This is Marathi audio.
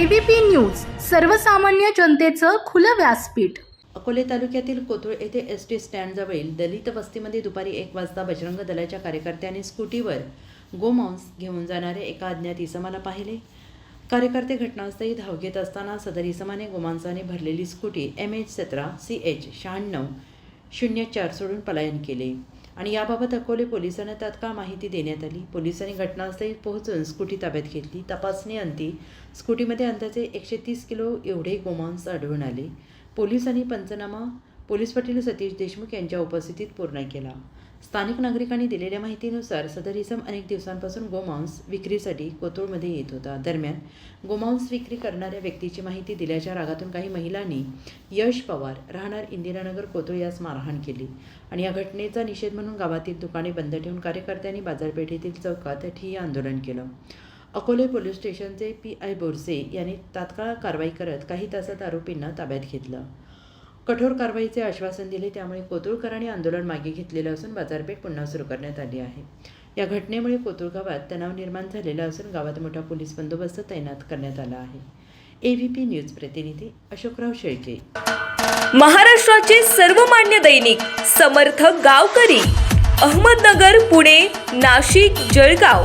एबीपी न्यूज सर्वसामान्य जनतेचं खुलं व्यासपीठ. अकोले तालुक्यातील कोथळ येथे एस टी स्टँडजवळील दलित वस्तीमध्ये दुपारी एक वाजता बजरंग दलाच्या कार्यकर्त्यांनी स्कूटीवर गोमांस घेऊन जाणाऱ्या एका अज्ञात इसमाला पाहिले. कार्यकर्ते घटनास्थळी धाव घेत असताना सदर इसमाने गोमांसाने भरलेली स्कूटी एम एच सतरा सी एच शहाण्णव शून्य चार सोडून पलायन केले. आणि याबाबत अकोले पोलिसांना तात्काळ माहिती देण्यात आली. पोलिसांनी घटनास्थळी पोहोचून स्कूटी ताब्यात घेतली. तपासणी अंती स्कूटीमध्ये अंदाजे एकशे तीस किलो एवढे गोमांस आढळून आले. पोलिसांनी पंचनामा पोलीस पाटील सतीश देशमुख यांच्या उपस्थितीत पूर्ण केला. स्थानिक नागरिकांनी दिलेल्या माहितीनुसार सदर इसम अनेक दिवसांपासून गोमांस विक्रीसाठी कोथरूडमध्ये येत होता. दरम्यान गोमांस विक्री करणाऱ्या व्यक्तीची माहिती दिल्याच्या रागातून काही महिलांनी यश पवार राहणार इंदिरानगर कोथरूड यास मारहाण केली आणि या घटनेचा निषेध म्हणून गावातील दुकाने बंद ठेवून कार्यकर्त्यांनी बाजारपेठेतील चौकात ठिय्या आंदोलन केलं. अकोले पोलीस स्टेशनचे पी आय बोरसे यांनी तात्काळ कारवाई करत काही तासात आरोपींना ताब्यात घेतलं. कठोर कारवाईचे आश्वासन दिले त्यामुळे कोतुळकरांनी आंदोलन मागे घेतलेलं असून बाजारपेठ पुन्हा सुरू करण्यात आली आहे. या घटनेमुळे कोतुळ गावात तणाव निर्माण झालेला असून गावात मोठा पोलीस बंदोबस्त तैनात करण्यात आला आहे. एव्हीपी न्यूज प्रतिनिधी अशोकराव शेळके. महाराष्ट्राचे सर्वमान्य दैनिक समर्थ गावकरी अहमदनगर पुणे नाशिक जळगाव.